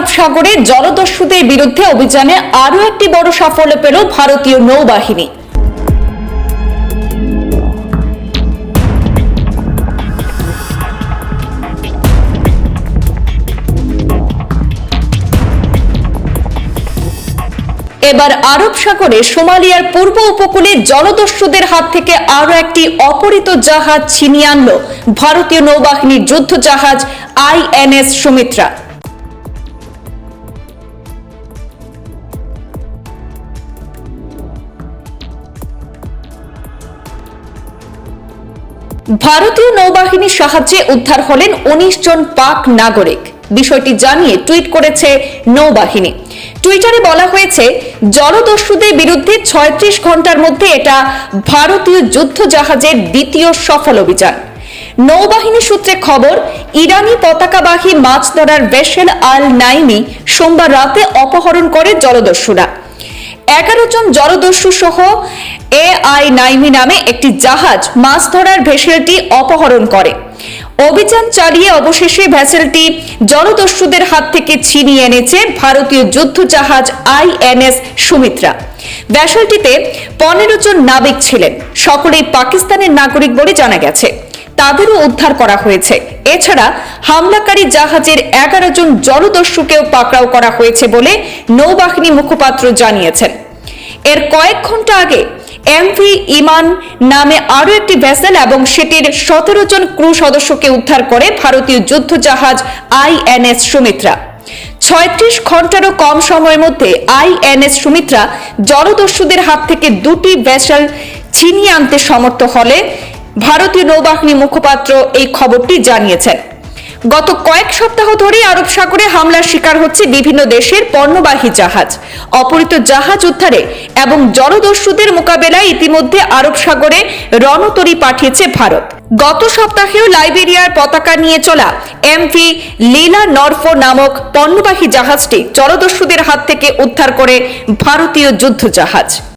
আরব সাগরে জলদস্যুদের বিরুদ্ধে অভিযানে আরও একটি বড় সাফল্য পেল ভারতীয় নৌবাহিনী। এবার আরব সাগরে সোমালিয়ার পূর্ব উপকূলে জলদস্যুদের হাত থেকে আরও একটি অপহৃত জাহাজ ছিনিয়ে আনল ভারতীয় নৌবাহিনীর যুদ্ধ জাহাজ আইএনএস সুমিত্রা। ভারতীয় নৌবাহিনীর সাহায্যে উদ্ধার হলেন উনিশ জন পাক নাগরিক। বিষয়টি জানিয়ে টুইট করেছে নৌবাহিনী। টুইটারে বলা হয়েছে, জলদস্যুদের বিরুদ্ধে ছয়ত্রিশ ঘণ্টার মধ্যে এটা ভারতীয় যুদ্ধ জাহাজের দ্বিতীয় সফল অভিযান। নৌবাহিনী সূত্রে খবর, ইরানি পতাকাবাহী মাছ ধরার ভেসেল আল নাইমি সোমবার রাতে অপহরণ করে জলদস্যুরা। এগারো জন জলদস্যু সহ আই নাইমি নামে একটি জাহাজ মাছ ধরার ভেসেলটি অপহরণ করে। অভিযান চালিয়ে অবশেষে ভেসেলটি জলদস্যুদের হাত থেকে ছিনিয়ে এনেছে ভারতীয় যুদ্ধ জাহাজ আইএনএস সুমিত্রা। ভেসেলটিতে পনেরো জন নাবিক ছিলেন। সকলেই পাকিস্তানের নাগরিক বলে জানা গেছে। তাদেরও উদ্ধার করা হয়েছে। এছাড়া হামলাকারী জাহাজের এগারো জন জলদস্যুকেও পাকড়াও করা হয়েছে বলে নৌবাহিনী মুখপাত্র জানিয়েছেন। এর কয়েক ঘণ্টা আগে এমভি ইমান নামে আরও একটি ভেসেল এবং সেটির সতেরো জন ক্রু সদস্যকে উদ্ধার করে ভারতীয় যুদ্ধ জাহাজ আইএনএস সুমিত্রা। ছয়ত্রিশ ঘন্টারও কম সময়ের মধ্যে আইএনএস সুমিত্রা জলদস্যুদের হাত থেকে দুটি ভেসেল ছিনিয়ে আনতে সমর্থ হলে ভারতীয় নৌবাহিনী মুখপাত্র এই খবরটি জানিয়েছেন। গত কয়েক সপ্তাহ ধরে আরব সাগরে হামলার শিকার হচ্ছে বিভিন্ন দেশের পণ্যবাহী জাহাজ। অপহৃত জাহাজ উদ্ধারে এবং জলদস্যুদের মোকাবেলায় ইতিমধ্যে আরব সাগরে রণতরী পাঠিয়েছে ভারত। গত সপ্তাহেও লাইবেরিয়ার পতাকা নিয়ে চলা এমভি লীলা নরফো নামক পণ্যবাহী জাহাজটি জলদস্যুদের হাত থেকে উদ্ধার করে ভারতীয় যুদ্ধ জাহাজ